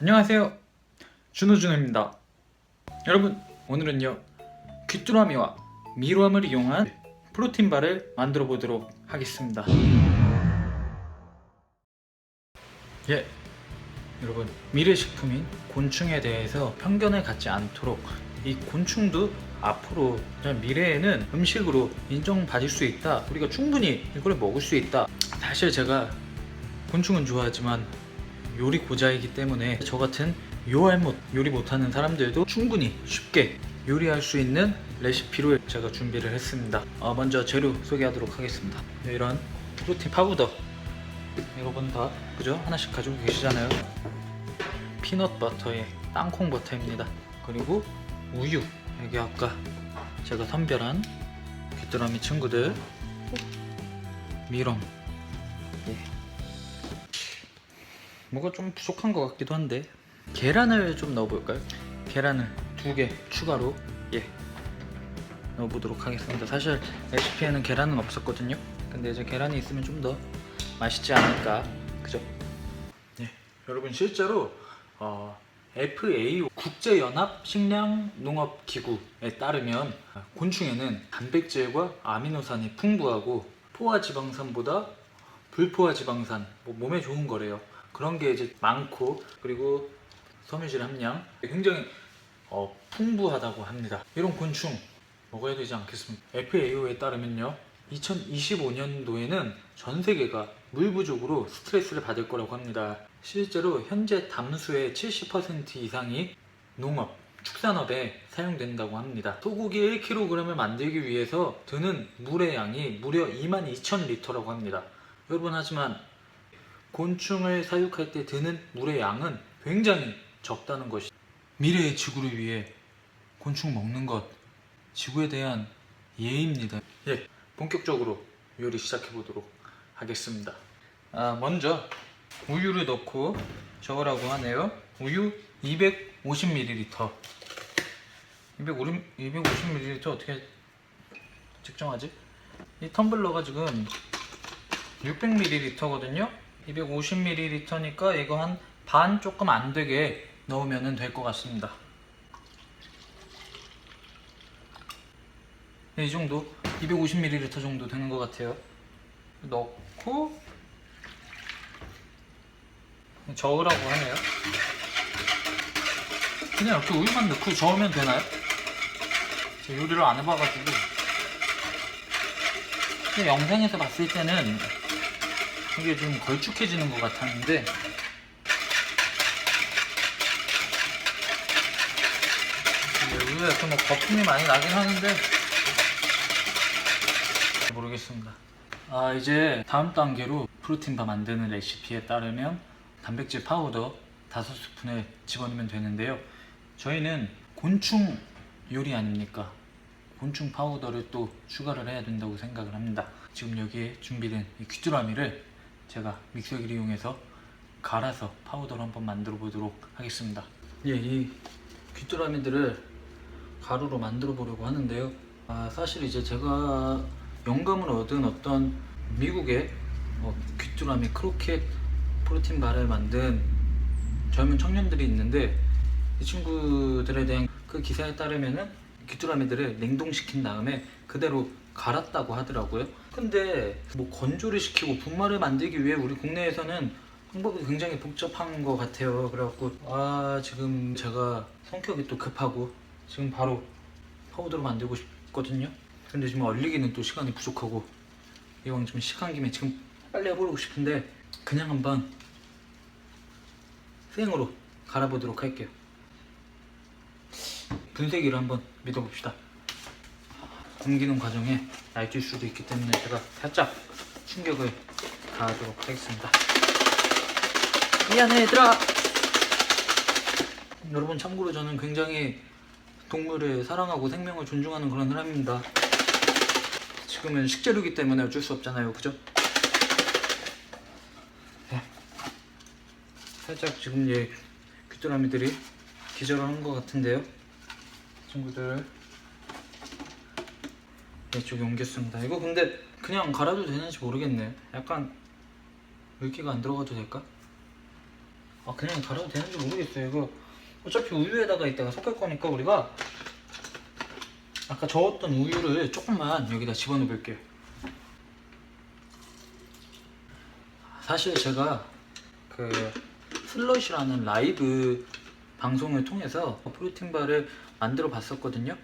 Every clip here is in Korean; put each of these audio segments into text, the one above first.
안녕하세요. 준호준호입니다. 여러분 오늘은요 귀뚜라미와 미로암을 이용한 프로틴바를 만들어 보도록 하겠습니다. 예 여러분 미래식품인 곤충에 대해서 편견을 갖지 않도록 이 곤충도 앞으로 미래에는 음식으로 인정받을 수 있다. 우리가 충분히 이걸 먹을 수 있다. 사실 제가 곤충은 좋아하지만 요리 고자이기 때문에 저 같은 요알 못 요리 못하는 사람들도 충분히 쉽게 요리할 수 있는 레시피로 제가 준비를 했습니다. 어, 먼저 재료 소개하도록 하겠습니다. 이런 프로틴 파우더 여러분 다 그죠? 하나씩 가지고 계시잖아요. 피넛 버터에 땅콩 버터입니다. 그리고 우유 여기 아까 제가 선별한 귀뚜라미 친구들 미럼 뭐가 좀 부족한 것 같기도 한데 계란을 좀 넣어볼까요? 계란을 두 개 추가로 예 넣어보도록 하겠습니다. 사실 레시피에는 계란은 없었거든요. 근데 이제 계란이 있으면 좀 더 맛있지 않을까 그죠? 네 여러분 실제로 어, FAO 국제연합 식량농업기구에 따르면 곤충에는 단백질과 아미노산이 풍부하고 포화지방산보다 불포화지방산 뭐 몸에 좋은 거래요. 그런 게 이제 많고 그리고 섬유질 함량 굉장히 어, 풍부하다고 합니다. 이런 곤충 먹어야 되지 않겠습니까? FAO에 따르면요. 2025년도에는 전 세계가 물 부족으로 스트레스를 받을 거라고 합니다. 실제로 현재 담수의 70% 이상이 농업, 축산업에 사용된다고 합니다. 소고기 1kg을 만들기 위해서 드는 물의 양이 무려 22,000리터라고 합니다. 여러분 하지만 곤충을 사육할 때 드는 물의 양은 굉장히 적다는 것이 미래의 지구를 위해 곤충 먹는 것 지구에 대한 예의입니다. 예, 본격적으로 요리 시작해 보도록 하겠습니다. 아, 먼저 우유를 넣고 저으라고 하네요. 우유 250ml. 250, 250ml 어떻게 측정하지? 이 텀블러가 지금 600ml거든요. 250ml니까 이거 한 반 조금 안 되게 넣으면 될 것 같습니다. 네, 이 정도 250ml 정도 되는 것 같아요. 넣고 저으라고 하네요. 그냥 이렇게 우유만 넣고 저으면 되나요? 제가 요리를 안 해봐가지고 영상에서 봤을 때는 이게 좀 걸쭉해지는 것 같았는데. 우유가 이렇게 뭐 거품이 많이 나긴 하는데. 모르겠습니다. 아 이제 다음 단계로 프로틴바 만드는 레시피에 따르면 단백질 파우더 5스푼을 집어넣으면 되는데요. 저희는 곤충 요리 아닙니까? 곤충 파우더를 또 추가를 해야 된다고 생각을 합니다. 지금 여기에 준비된 이 귀뚜라미를 제가 믹서기를 이용해서 갈아서 파우더로 한번 만들어 보도록 하겠습니다. 예, 이 귀뚜라미들을 가루로 만들어 보려고 하는데요. 아, 사실 이제 제가 영감을 얻은 어떤 미국의 뭐 귀뚜라미 크로켓 프로틴 바를 만든 젊은 청년들이 있는데 이 친구들에 대한 그 기사에 따르면은 귀뚜라미들을 냉동시킨 다음에 그대로 갈았다고 하더라고요. 근데 뭐 건조를 시키고 분말을 만들기 위해 우리 국내에서는 방법이 굉장히 복잡한 것 같아요. 그래갖고 아 지금 제가 성격이 또 급하고 지금 바로 파우더로 만들고 싶거든요. 근데 지금 얼리기는 또 시간이 부족하고 이왕 좀 시간 김에 지금 빨리 해보고 싶은데 그냥 한번 생으로 갈아보도록 할게요. 분쇄기를 한번 믿어봅시다. 옮기는 과정에 날뛸 수도 있기 때문에 제가 살짝 충격을 가하도록 하겠습니다. 미안해 얘들아! 여러분 참고로 저는 굉장히 동물을 사랑하고 생명을 존중하는 그런 사람입니다. 지금은 식재료이기 때문에 어쩔 수 없잖아요. 그죠? 네. 살짝 지금 얘 귀뚜라미들이 기절하는 것 같은데요. 친구들 이쪽에 옮겼습니다. 이거 근데 그냥 갈아도 되는지 모르겠네. 약간 물기가 안 들어가도 될까? 아 그냥 갈아도 되는지 모르겠어요. 이거 어차피 우유에다가 이따가 섞을 거니까 우리가 아까 저었던 우유를 조금만 여기다 집어넣어 볼게요. 사실 제가 그 슬러시라는 라이브 방송을 통해서 프로틴바를 만들어 봤었거든요.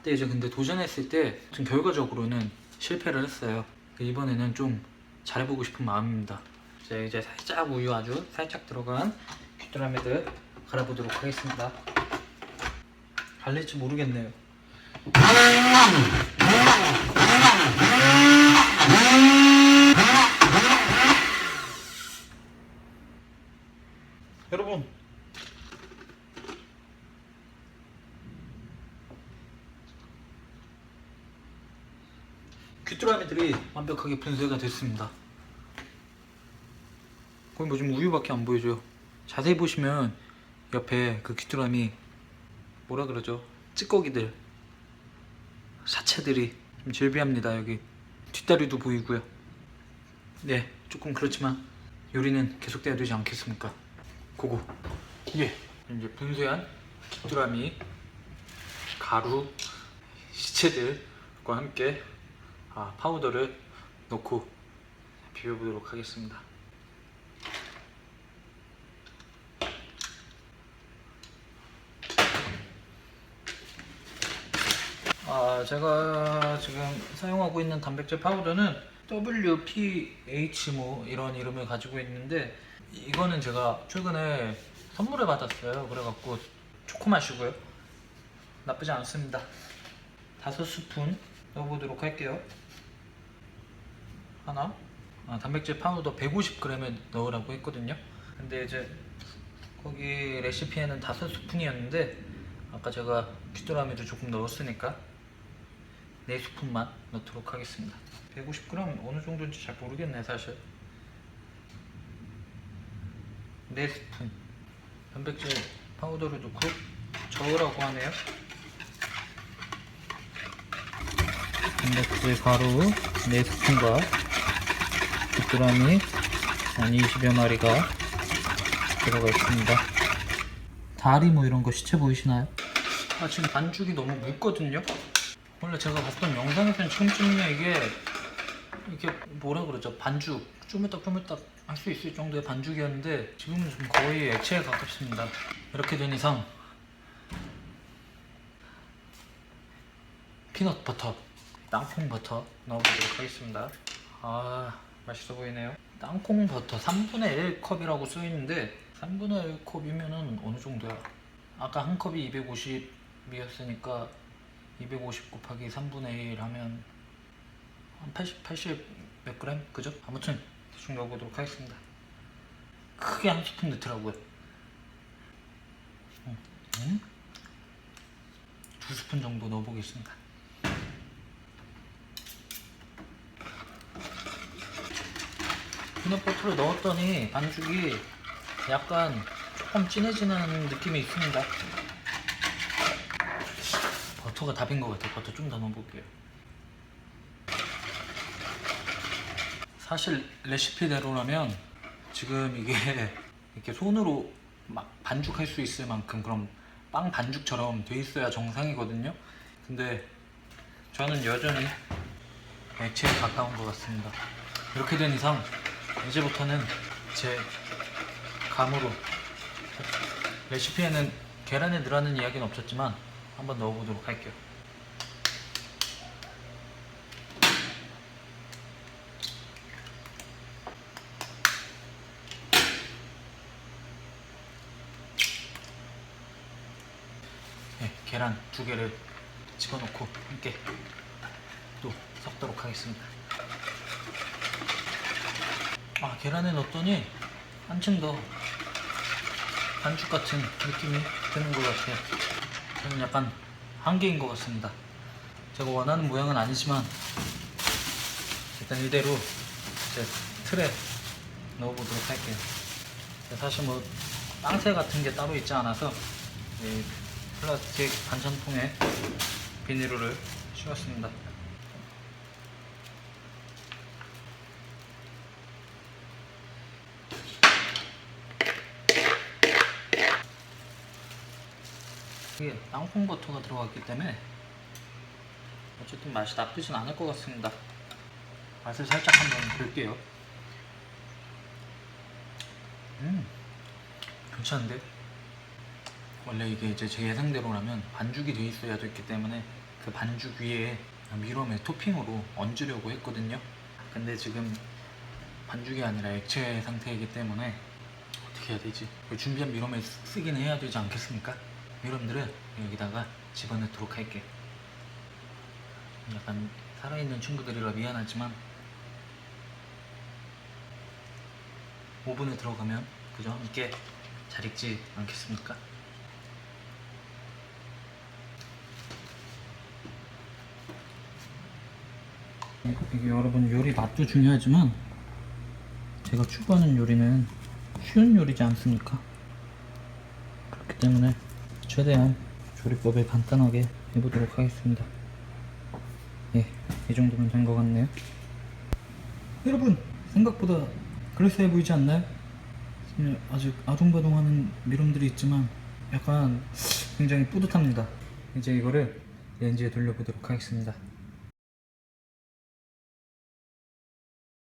그때 이제 근데 도전했을 때 좀 결과적으로는 실패를 했어요. 이번에는 좀 잘해보고 싶은 마음입니다. 이제 이제 살짝 우유 아주 살짝 들어간 귀뚜라미들 갈아보도록 하겠습니다. 갈릴지 모르겠네요. 여러분 귀뚜라미들이 완벽하게 분쇄가 됐습니다. 거기 뭐 지금 우유밖에 안 보여줘요. 자세히 보시면 옆에 그 귀뚜라미 뭐라 그러죠? 찌꺼기들 사체들이 좀 즐비합니다. 여기 뒷다리도 보이고요. 네, 조금 그렇지만 요리는 계속돼야 되지 않겠습니까? 고고. 예. 이제 분쇄한 귀뚜라미 가루 시체들과 함께 아, 파우더를 넣고 비벼보도록 하겠습니다. 아, 제가 지금 사용하고 있는 단백질 파우더는 WPH 뭐 이런 이름을 가지고 있는데 이거는 제가 최근에 선물을 받았어요. 그래갖고 초코 맛이고요. 나쁘지 않습니다. 다섯 스푼 넣어보도록 할게요. 하나. 아, 단백질 파우더 150g에 넣으라고 했거든요. 근데 이제 거기 레시피에는 다섯 스푼이었는데 아까 제가 귀뚜라미도 조금 넣었으니까 네 스푼만 넣도록 하겠습니다. 150g 어느 정도인지 잘 모르겠네 사실. 네 스푼 단백질 파우더를 넣고 저으라고 하네요. 단백질 가루 4스푼과 귀뚜라미 한 20여 마리가 들어가 있습니다. 다리 뭐 이런 거 시체 보이시나요? 아 지금 반죽이 너무 묽거든요? 원래 제가 봤던 영상에서는 지금쯤이면 이게 이게 뭐라 그러죠? 반죽 쪼물딱 쪼물딱 할 수 있을 정도의 반죽이었는데 지금은 좀 거의 액체에 가깝습니다. 이렇게 된 이상 피넛 버터, 땅콩 버터 넣어보도록 하겠습니다. 아 맛있어 보이네요. 땅콩 버터 3분의 1 컵이라고 써 있는데 3분의 1 컵이면은 어느 정도야? 아까 한 컵이 250이었으니까 250 곱하기 3분의 1 하면 한 80, 80몇 그램? 그죠? 아무튼 대충 넣어보도록 하겠습니다. 크게 한 스푼 넣더라고요. 음, 음? 두 스푼 정도 넣어보겠습니다. 피넛버터를 넣었더니 반죽이 약간 조금 진해지는 느낌이 있습니다. 버터가 답인 것 같아요. 버터 좀 더 넣어볼게요. 사실 레시피대로라면 지금 이게 이렇게 손으로 막 반죽할 수 있을 만큼 그럼 빵 반죽처럼 돼 있어야 정상이거든요. 근데 저는 여전히 액체에 가까운 것 같습니다. 이렇게 된 이상 이제부터는 제 감으로 레시피에는 계란에 넣으라는 이야기는 없었지만 한번 넣어보도록 할게요. 네, 계란 두 개를 집어넣고 함께 또 섞도록 하겠습니다. 아 계란에 넣었더니 한층 더 반죽 같은 느낌이 드는 것 같아요. 저는 약간 한계인 것 같습니다. 제가 원하는 모양은 아니지만 일단 이대로 제 틀에 넣어보도록 할게요. 사실 뭐 빵새 같은 게 따로 있지 않아서 이 플라스틱 반찬통에 비닐을 씌웠습니다. 이게 땅콩 버터가 들어갔기 때문에 어쨌든 맛이 나쁘진 않을 것 같습니다. 맛을 살짝 한번 볼게요. 음, 괜찮은데? 원래 이게 이제 제 예상대로라면 반죽이 돼 있어야 됐기 때문에 그 반죽 위에 미럼의 토핑으로 얹으려고 했거든요. 근데 지금 반죽이 아니라 액체 상태이기 때문에 어떻게 해야 되지? 그 준비한 미럼에 쓰- 쓰긴 해야 되지 않겠습니까? 미럼들은 여기다가 집어넣도록 할게. 약간 살아있는 친구들이라 미안하지만 오븐에 들어가면 그죠? 이게 잘 익지 않겠습니까? 이게 여러분 요리 맛도 중요하지만 제가 추구하는 요리는 쉬운 요리지 않습니까? 그렇기 때문에 최대한 조리법을 간단하게 해보도록 하겠습니다. 예, 이 정도면 된 것 같네요. 여러분, 생각보다 그럴싸해 보이지 않나요? 아직 아동바동하는 미럼들이 있지만 약간 굉장히 뿌듯합니다. 이제 이거를 렌즈에 돌려보도록 하겠습니다.